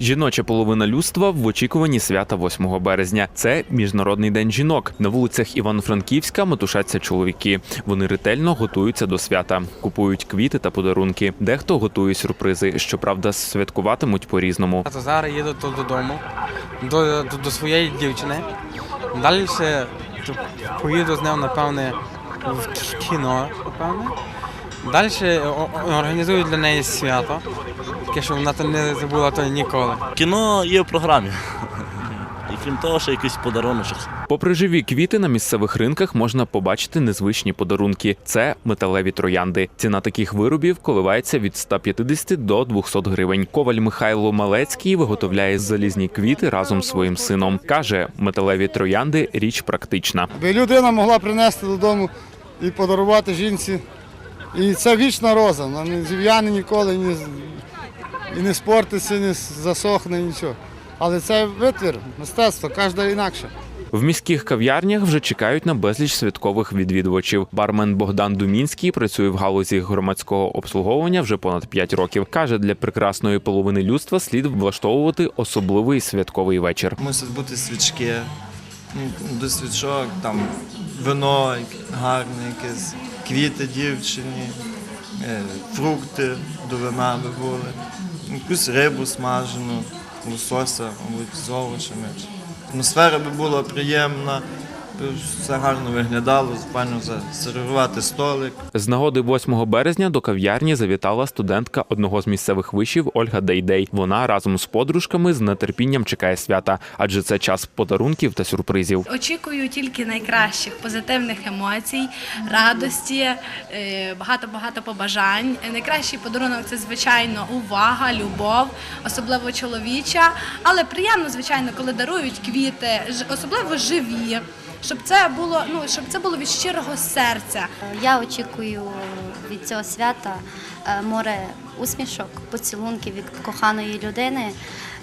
Жіноча половина людства в очікуванні свята 8 березня. Це міжнародний день жінок. На вулицях Івано-Франківська метушаться чоловіки. Вони ретельно готуються до свята, купують квіти та подарунки. Дехто готує сюрпризи. Щоправда, святкуватимуть по-різному. То зараз їду тут додому, до, до, до своєї дівчини. Далі ще поїду з нею, напевне, в кіно, напевне. Далі о- о- організую для неї свято, таке, щоб вона то не забула то ніколи. Кіно є в програмі. І крім того, ще якийсь подаруночок. Попри живі квіти на місцевих ринках можна побачити незвичні подарунки. Це металеві троянди. Ціна таких виробів коливається від 150 до 200 гривень. Коваль Михайло Малецький виготовляє залізні квіти разом з своїм сином. каже, металеві троянди річ практична. Би людина могла принести додому і подарувати жінці. І це вічна роза, вона не зів'яне ніколи, ні, і не спортиться, не засохне, нічого. Але це витвір, мистецтво, кожна інакше. В міських кав'ярнях вже чекають на безліч святкових відвідувачів. Бармен Богдан Думінський працює в галузі громадського обслуговування вже понад 5 років. каже, для прекрасної половини людства слід влаштовувати особливий святковий вечір. Мусять бути свічки, ну, до свічок, там вино гарне якесь, квіти дівчині, фрукти до вина би були, якусь рибу смажену, лосося, мабуть, з овочами. Атмосфера би була приємна, все гарно виглядало, файно засервірувати столик. З нагоди 8 березня до кав'ярні завітала студентка одного з місцевих вишів Ольга Дейдей. Вона разом з подружками з нетерпінням чекає свята, адже це час подарунків та сюрпризів. Очікую тільки найкращих позитивних емоцій, радості, е, багато-багато побажань. Е, Найкращий подарунок це звичайно увага, любов, особливо чоловіча. Але приємно, звичайно, коли дарують квіти, ж- особливо живі. Щоб це було ну щоб це було від щирого серця. Я очікую від цього свята е, море усмішок, поцілунків від коханої людини.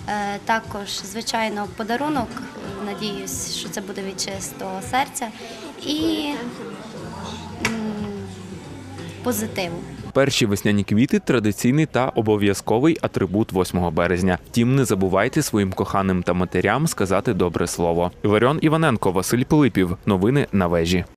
Е, Також, звичайно, подарунок. Надіюсь, що це буде від чистого серця і позитиву. Перші весняні квіти традиційний та обов'язковий атрибут 8 березня. Втім, не забувайте своїм коханим та матерям сказати добре слово. Варіон Іваненко, Василь Пилипів. Новини на вежі.